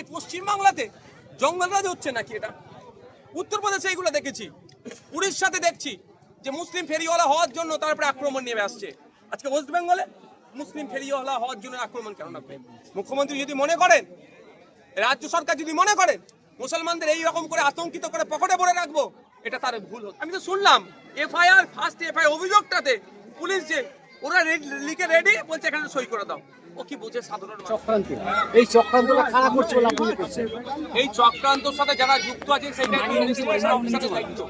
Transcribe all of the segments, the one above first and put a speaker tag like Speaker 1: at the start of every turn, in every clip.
Speaker 1: এই পশ্চিমবাংলাতে জঙ্গলরাজ হচ্ছে নাকি এটা? উত্তরপ্রদেশে এইগুলো দেখেছি। উড়িষ্যাতে দেখছি যে মুসলিম ফেরিওয়ালা হওয়ার জন্য তারপরে আক্রমণ নেমে আসছে। আজকে ওয়েস্ট বেঙ্গলে মুসলিম ফেরিওয়ালা হওয়ার জন্য আক্রমণ কেন লাগবে মুখ্যমন্ত্রী যদি মনে করেন, রাজ্য সরকার যদি মনে করেন, মুসলমানদের এই রকম করে আতঙ্কিত করে পকেটে ভরে রাখব, এটা তার ভুল আমি তো শুনলাম, এফআইআর ফার্স্ট এফআইআর অভিযোগটাতে পুলিশ যে ওরা লিখে রেডি বলছে এখানে সই করে দাও। ও কি বোঝে সাধারণ
Speaker 2: চক্রান্ত। এই চক্রান্তটা খারাপ করছে বলে আপনি মনে
Speaker 1: এই চক্রান্তর সাথে যারা যুক্ত আছে সেটাই তো ইনভেস্টিগেশন অফিসারের দায়িত্ব।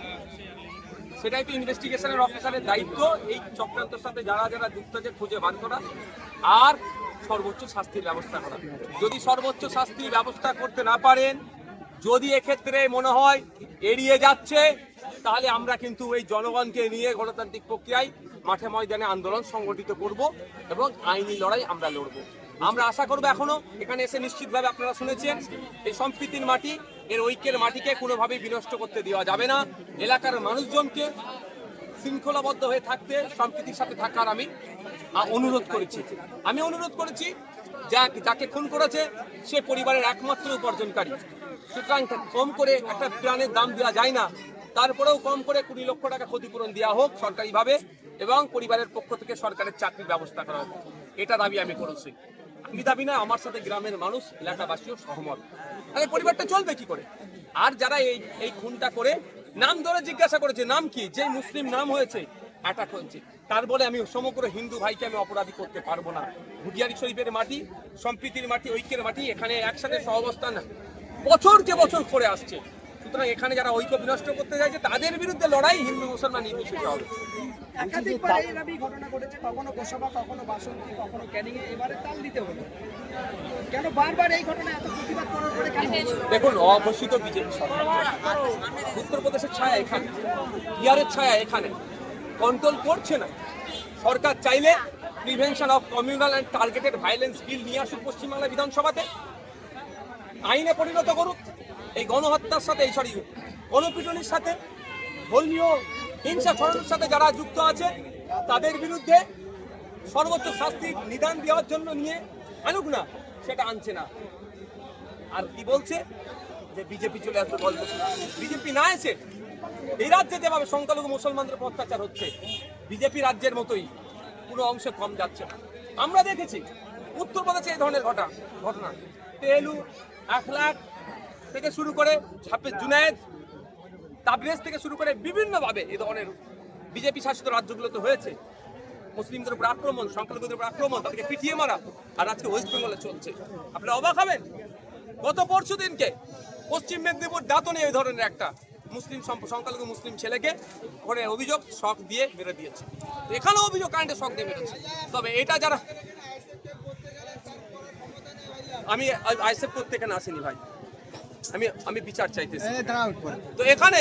Speaker 1: সেটাই তো ইনভেস্টিগেশনের অফিসারের দায়িত্ব। এই চক্রান্তের সাথে যারা যারা যুক্ত আছে খুঁজে বার করা। আর সর্বোচ্চ শাস্তির ব্যবস্থা করা। যদি সর্বোচ্চ শাস্তির ব্যবস্থা করতে না পারেন যদি এক্ষেত্রে মনে হয় এড়িয়ে যাচ্ছে তাহলে আমরা কিন্তু এই জনগণকে নিয়ে গণতান্ত্রিক প্রক্রিয়ায় মাঠে ময়দানে আন্দোলন সংগঠিত করব এবং আইনি লড়াই আমরা লড়ব। আমরা আশা করব এখনও, এখানে এসে নিশ্চিতভাবে আপনারা শুনেছেন, এই সম্প্রীতির মাটি, এর ঐক্যের মাটিকে কোনোভাবেই বিনষ্ট করতে দেওয়া যাবে না। এলাকার মানুষজনকে শৃঙ্খলাবদ্ধ হয়ে থাকতে, সম্প্রীতির সাথে থাকার আমি অনুরোধ করেছি। আমি অনুরোধ করেছি যা যাকে খুন করেছে, সে পরিবারের একমাত্র উপার্জনকারী। সুতরাং কম করে একটা প্রাণের দাম দেওয়া যায় না। তারপরেও কম করে কুড়ি লক্ষ টাকা ক্ষতিপূরণ দেওয়া হোক সরকারিভাবে এবং পরিবারের পক্ষ থেকে সরকারের চাকরির ব্যবস্থা করা হোক। এটা দাবি আমি করেছি। আমি দাবি না, আমার সাথে গ্রামের মানুষ, এলাকাবাসীও সহমত। তাহলে পরিবারটা চলবে কি করে? আর যারা এই এই খুনটা করে, নাম ধরে জিজ্ঞাসা করেছে, নাম কি? যে মুসলিম নাম হয়েছে অ্যাটাক হয়েছে। তার বলে আমি সমগ্র হিন্দু ভাইকে আমি অপরাধী করতে পারব না। হুডিয়ারি শরীফের মাটি, সম্প্রীতির মাটি, ঐক্যের মাটি, এখানে একসাথে সহবস্থান। বছর যে বছর করে আসছে সুতরাং এখানে যারা ঐক্য বিনষ্ট করতে চাইছে তাদের বিরুদ্ধে লড়াই হিন্দু মুসলমান নির্বিশেষে হবে
Speaker 3: একাধিকবার এইভাবেই ঘটনা ঘটেছে কখনো গোসাবা কখনো বাসন্তী কখনো ক্যানিং এবারে তাল দিতে হলো। কেন বারবার এই ঘটনা এত প্রতিবাদ করার পরে
Speaker 1: দেখুন অঘোষিত বিজেপি সরকার। উত্তরপ্রদেশের ছায়া এখানে বিহারের ছায়া এখানে। কন্ট্রোল করছে না। সরকার চাইলে prevention of communal and targeted violence bill নিয়ে আসুক পশ্চিমবাংলা বিধানসভাতে। আইনে পরিণত করুক। এই গণহত্যার সাথে এই সরি, গণপিটনির সাথে ধর্মীয় হিংসা ছড়ানোর সাথে যারা যুক্ত আছে, তাদের বিরুদ্ধে সর্বোচ্চ শাস্তির নিদান দেওয়ার জন্য নিয়ে আনুক না, সেটা আনছে না। আর কি বলছে? যে বিজেপি চলে আসবে গল্প বিজেপি না এসে এই রাজ্যে যেভাবে সংখ্যালঘু মুসলমানদের অত্যাচার হচ্ছে, বিজেপি রাজ্যের মতোই পুরো অংশে কম যাচ্ছে না। আমরা দেখেছি, উত্তরপ্রদেশে এই ধরনের ঘটনা ঘটনা। তেলু আখলাখ থেকে শুরু করে ছাপে জুনায়েদ তাবরেজ থেকে শুরু করে বিভিন্নভাবে এই ধরনের বিজেপি শাসিত রাজ্যগুলোতে হয়েছে। মুসলিমদের উপর আক্রমণ, সংখ্যালঘুদের উপর আক্রমণ, তাদেরকে পিটিয়ে মারা আর আজকে ওয়েস্ট বেঙ্গলে চলছে। আপনারা অবাক হবেন, গত পরশু দিনকে পশ্চিম মেদিনীপুর দাঁতনে এই ধরনের একটা মুসলিম সংখ্যালঘু মুসলিম ছেলেকে ওখানে অভিযোগ শখ দিয়ে মেরে দিয়েছে। এখানেও অভিযোগ কারেন্টে শখ দিয়ে মেরেছে। তবে এটা যারা আমি আইসেফ করতে এখানে আসিনি ভাই। আমি আমি বিচার চাইতেছি। তো এখানে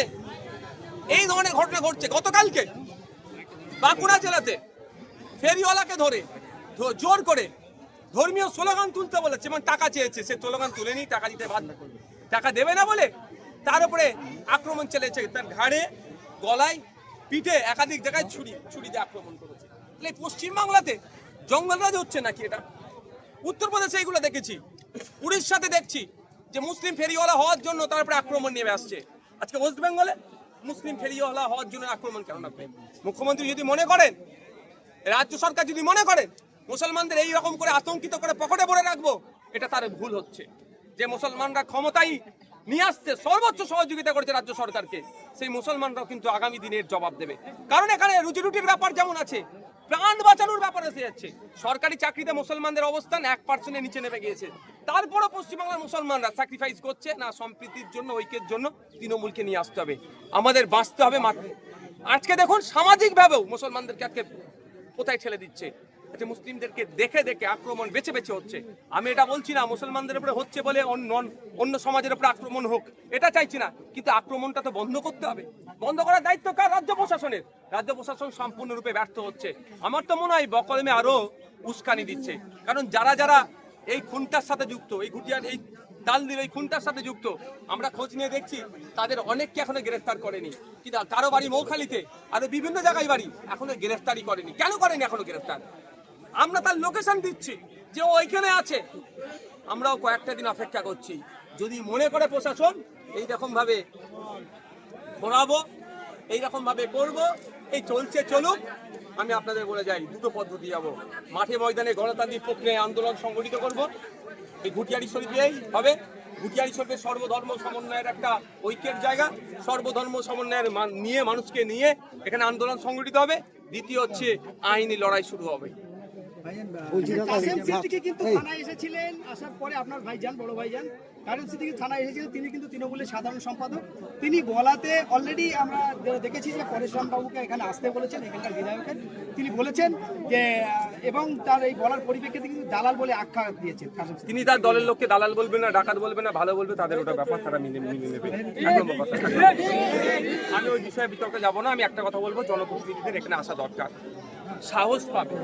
Speaker 1: এই ধরনের ঘটনা ঘটছে গতকালকে বাঁকুড়া জেলাতে ফেরিওয়ালাকে ধরে জোর করে ধর্মীয় স্লোগান তুলতে বলেছে এবং টাকা চেয়েছে। সে স্লোগান তুলেনি টাকা দিতে বাধ্য টাকা দেবে না বলে তার উপরে আক্রমণ চলেছে তার ঘাড়ে গলায় পিঠে একাধিক জায়গায় ছুরি ছুরি দিয়ে আক্রমণ করেছে। তাহলে পশ্চিমবাংলাতে জঙ্গলরাজ হচ্ছে নাকি এটা? উত্তরপ্রদেশে এইগুলো দেখেছি। উড়িষ্যাতে দেখছি। যে মুসলিম ফেরিওয়ালা হওয়ার জন্য তারপরে আক্রমণ নেমে আসছে। আজকে ওয়েস্ট বেঙ্গলে মুসলিম ফেরিওয়ালা হওয়ার জন্য আক্রমণ কেন লাগবে মুখ্যমন্ত্রী যদি মনে করেন, রাজ্য সরকার যদি মনে করেন, মুসলমানদের এই রকম করে আতঙ্কিত করে পকেটে ভরে রাখব, এটা তার ভুল হচ্ছে। যে মুসলমানরা ক্ষমতায় নিয়ে আসতে সর্বোচ্চ সহযোগিতা করেছে রাজ্য সরকারকে, সেই মুসলমানরাও কিন্তু আগামী দিনের জবাব দেবে। কারণ এখানে রুজি রুটির ব্যাপার যেমন আছে প্রাণ বাঁচানোর ব্যাপার এসে যাচ্ছে। সরকারি চাকরিতে মুসলমানদের অবস্থান এক পার্সেন্টের নিচে নেমে গিয়েছে। তারপরও পশ্চিমবাংলার মুসলমানরা স্যাক্রিফাইস করছে। না, সম্প্রীতির জন্য, ঐক্যের জন্য তৃণমূলকে নিয়ে আসতে হবে। আমাদের বাঁচতে হবে আজকে দেখুন সামাজিকভাবেও মুসলমানদেরকে আজকে কোথায় ঠেলে দিচ্ছে। আচ্ছা মুসলিমদেরকে দেখে দেখে আক্রমণ বেছে বেছে হচ্ছে। আমি এটা বলছি না, মুসলমানদের উপরে হচ্ছে বলে অন্য অন্য সমাজের উপরে আক্রমণ হোক, এটা চাইছি না। কিন্তু আক্রমণটা তো বন্ধ করতে হবে। বন্ধ করার দায়িত্ব কার? রাজ্য প্রশাসনের। রাজ্য প্রশাসন সম্পূর্ণরূপে ব্যর্থ হচ্ছে। আমার তো মনে হয় বকলমে আরও উস্কানি দিচ্ছে। কারণ যারা যারা এই খুনটার সাথে যুক্ত, এই ঘুটিয়ার, এই দালদির এই খুনটার সাথে যুক্ত, আমরা খোঁজ নিয়ে দেখছি তাদের অনেককে এখনও গ্রেফতার করেনি। কিন্তু কারও বাড়ি মৌখালিতে, আরও বিভিন্ন জায়গায় বাড়ি এখনও গ্রেফতারি করেনি। কেন করেনি এখনও গ্রেফতার? আমরা তার লোকেশন দিচ্ছি, যে ওইখানে আছে। আমরাও কয়েকটা দিন অপেক্ষা করছি। যদি মনে করে প্রশাসন এই রকম ভাবে ঘোরাবো এইরকম ভাবে করব, এই চলছে চলুক, আমি আপনাদের বলে যাই, দুটো পদ্ধতি যাব। মাঠে ময়দানে গণতান্ত্রিক প্রক্রিয়ায় আন্দোলন সংগঠিত করব। এই ঘুটিয়ারি শরীফেই হবে। ঘুটিয়ারি শরীফের সর্বধর্ম সমন্বয়ের একটা ঐক্যের জায়গা। সর্বধর্ম সমন্বয়ের মান- নিয়ে, মানুষকে নিয়ে এখানে আন্দোলন সংগঠিত হবে। দ্বিতীয় হচ্ছে আইনি লড়াই শুরু হবে।
Speaker 3: কাসেম কিন্তু থানায় এসেছিলেন আসার পরে আপনার ভাইজান বড় ভাইজান কাসেম সিদ্দিকী থানায় এসেছিলেন তিনি কিন্তু তৃণমূলের সাধারণ সম্পাদক। তিনি বলাতে অলরেডি আমরা দেখেছি যে পরেশরাম বাবুকে এখানে আসতে বলেছেন এখানকার বিধায়কের। তিনি বলেছেন যে এবং তার এই বলার পরিপ্রেক্ষিতে কিন্তু দালাল বলে আখ্যা দিয়েছেন
Speaker 1: তিনি তার দলের লোককে দালাল বলবে না ডাকাত বলবে না ভালো বলবে তাদের ওটা ব্যাপার তারা মিলে মিলে নেবে। আমি ওই বিষয়ে বিতর্কে যাব না আমি একটা কথা বলব জনপ্রতিনিধিদের এখানে আসা দরকার। সাহস পাবে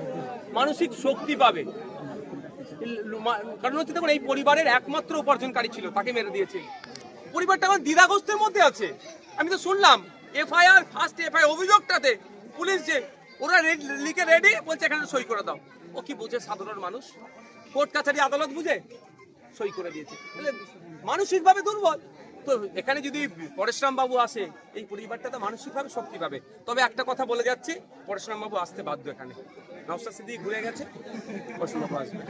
Speaker 1: মানসিক শক্তি পাবে। কারণ হচ্ছে দেখুন এই পরিবারের একমাত্র উপার্জনকারী ছিল তাকে মেরে দিয়েছে। পরিবারটা এখন দ্বিধাগ্রস্তের মধ্যে আছে। আমি তো শুনলাম এফআইআর ফার্স্ট এফআইআর অভিযোগটাতে পুলিশ যে ওরা লিখে রেডি বলছে এখানে সই করে দাও। ও কি বুঝে, সাধারণ মানুষ? কোর্ট কাছারি আদালত বুঝে? সই করে দিয়েছে। মানসিকভাবে দুর্বল। তো এখানে যদি পরেশরাম বাবু আসে, এই পরিবারটা তো মানসিকভাবে শক্তি পাবে। তবে একটা কথা বলে যাচ্ছি, পরেশরাম বাবু আসতে বাধ্য এখানে। নওশাদ সিদ্দিক ঘুরে গেছে। পরেশরাম বাবু আসবে।